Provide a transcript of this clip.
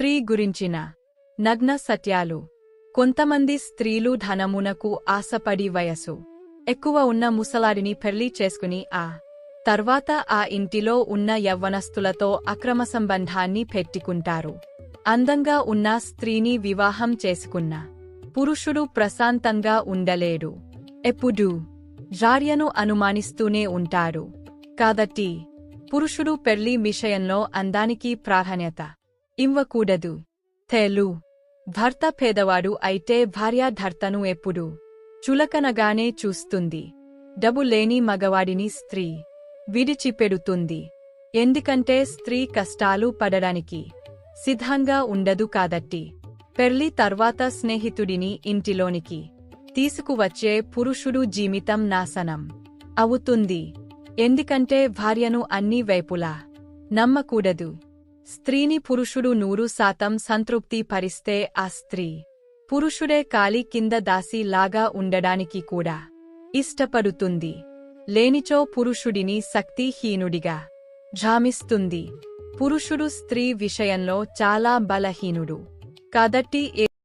స్త్రీ గురించిన నగ్న సత్యాలు. కొంతమంది స్త్రీలు ధనమునకు ఆశపడి వయసు ఎక్కువ ఉన్న ముసలాడిని పెళ్ళి చేసుకుని ఆ తర్వాత ఆ ఇంటిలో ఉన్న యవ్వనస్తులతో అక్రమ సంబంధాన్ని పెట్టుకుంటారు. అందంగా ఉన్న స్త్రీని వివాహం చేసుకున్న పురుషుడు ప్రశాంతంగా ఉండలేడు. ఎప్పుడూ జార్యను అనుమానిస్తూనే ఉంటాడు. కాబట్టి పురుషుడు పెళ్ళి విషయంలో అందానికి ప్రాధాన్యత ఇవ్వకూడదు. తేలు. భర్త పేదవాడు అయితే భార్య భర్తను ఎప్పుడు చులకనగానే చూస్తుంది. డబ్బు లేని మగవాడిని స్త్రీ విడిచిపెడుతుంది. ఎందుకంటే స్త్రీ కష్టాలు పడడానికి సిద్ధంగా ఉండదు కాదట్టి పెళ్ళి తర్వాత స్నేహితుడిని ఇంటిలోనికి తీసుకువచ్చే పురుషుడు జీవితం నాశనం అవుతుంది. ఎందుకంటే భార్యను అన్ని వైపులా నమ్మకూడదు. స్త్రీని పురుషుడు నూరు శాతం సంతృప్తి పరిస్తే ఆ స్త్రీ. పురుషుడే కాలి కింద దాసి లాగా ఉండడానికి కూడా ఇష్టపడుతుంది. లేనిచో పురుషుడిని శక్తిహీనుడిగా ఝామిస్తుంది పురుషుడు స్త్రీ విషయంలో చాలా బలహీనుడు. కాదట్టి